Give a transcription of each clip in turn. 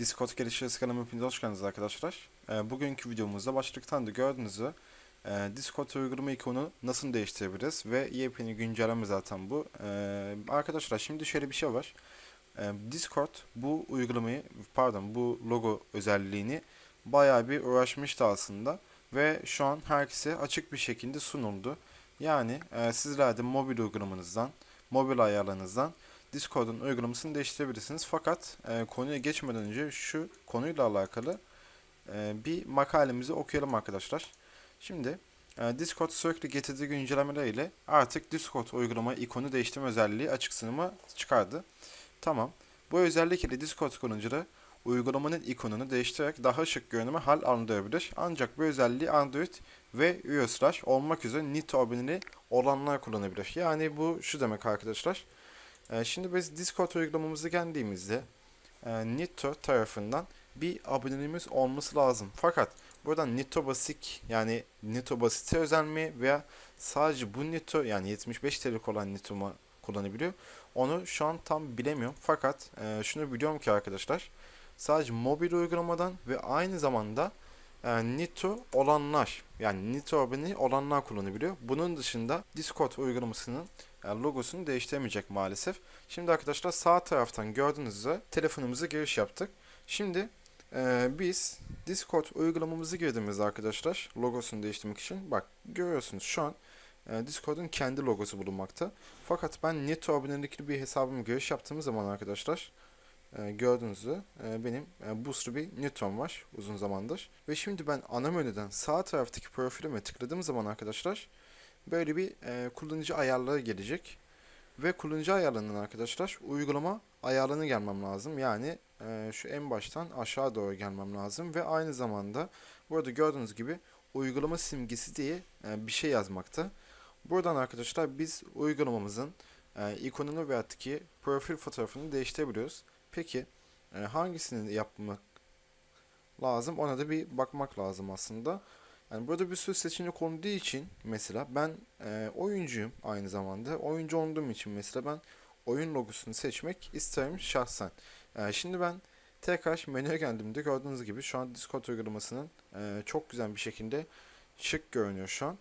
Discord geliştirisi kanalıma hepiniz hoş geldiniz arkadaşlar. Ee, bugünkü videomuzda başlıktan da gördüğünüz e, Discord uygulama ikonu nasıl değiştirebiliriz ve yepyeni güncelleme zaten bu. Ee, arkadaşlar şimdi şöyle bir şey var. Ee, Discord bu uygulamayı pardon bu logo özelliğini bayağı bir uğraşmıştı aslında ve şu an herkese açık bir şekilde sunuldu. Yani e, sizler de mobil uygulamanızdan, mobil ayarlarınızdan Discord'un uygulamasını değiştirebilirsiniz. Fakat e, konuya geçmeden önce şu konuyla alakalı e, bir makalemizi okuyalım arkadaşlar. Şimdi e, Discord sürekli getirdiği güncellemeleriyle artık Discord uygulama ikonu değiştirme özelliği açık sınıma çıkardı. Tamam. Bu özellik ile Discord kullanıcıları uygulamanın ikonunu değiştirerek daha şık görünüme hal alındırabilir. Ancak bu özelliği Android ve iOS'lar olmak üzere Nitro aboneli olanlar kullanabilir. Yani bu şu demek arkadaşlar. Ee, Şimdi biz Discord uygulamamızı geldiğimizde e, Nitro tarafından bir aboneliğimiz olması lazım. Fakat buradan Nitro Basic yani Nitro Basit'e özel mi veya sadece bu Nitro yani 75 TL'lik olan Nitro mu kullanabiliyor? Onu şu an tam bilemiyorum. Fakat e, şunu biliyorum ki arkadaşlar sadece mobil uygulamadan ve aynı zamanda e, Nitro olanlar yani Nitro abone olanlar kullanabiliyor. Bunun dışında Discord uygulamasının yani logosunu değiştiremeyecek maalesef. Şimdi arkadaşlar sağ taraftan gördüğünüz üzere telefonumuza giriş yaptık. Şimdi e, biz Discord uygulamamızı girdiğimizde arkadaşlar logosunu değiştirmek için bak görüyorsunuz şu an e, Discord'un kendi logosu bulunmakta. Fakat ben Nitro abonelikli bir hesabıma giriş yaptığım zaman arkadaşlar e, e, benim e, boostlu bir Nitro'm var uzun zamandır. Ve şimdi ben ana menüden sağ taraftaki profilime tıkladığım zaman arkadaşlar böyle bir e, kullanıcı ayarları gelecek. Ve kullanıcı ayarlarından arkadaşlar uygulama ayarlarına gelmem lazım. Yani e, şu en baştan aşağı doğru gelmem lazım. Ve aynı zamanda burada gördüğünüz gibi uygulama simgesi diye bir şey yazmakta. Buradan arkadaşlar biz uygulamamızın ikonunu veya ki profil fotoğrafını değiştirebiliyoruz. Peki e, hangisini yapmak lazım ona da bir bakmak lazım aslında. Yani burada bir sürü seçenek olduğu için mesela ben e, oyuncuyum aynı zamanda. Oyuncu olduğum için mesela ben oyun logosunu seçmek isterim şahsen. E, şimdi ben tekrar menüye geldiğimde gördüğünüz gibi şu an Discord uygulamasının e, çok güzel bir şekilde şık görünüyor şu an.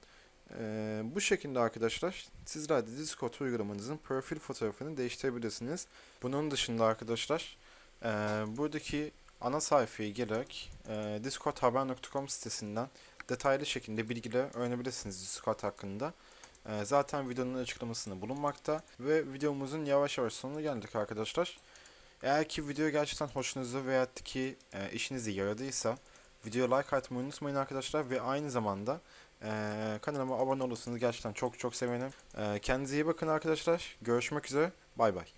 E, bu şekilde arkadaşlar sizler de Discord uygulamanızın profil fotoğrafını değiştirebilirsiniz. Bunun dışında arkadaşlar e, buradaki ana sayfaya gelerek e, discordhaber.com sitesinden detaylı şekilde bilgiler öğrenebilirsiniz Discord hakkında. Ee, zaten videonun açıklamasında bulunmakta ve videomuzun yavaş yavaş sonuna geldik arkadaşlar. Eğer ki video gerçekten hoşunuza veya ki e, işinize yaradıysa videoya like atmayı unutmayın arkadaşlar ve aynı zamanda e, kanalıma abone olursanız gerçekten çok çok sevinirim. E, kendinize iyi bakın arkadaşlar. Görüşmek üzere. Bay bay.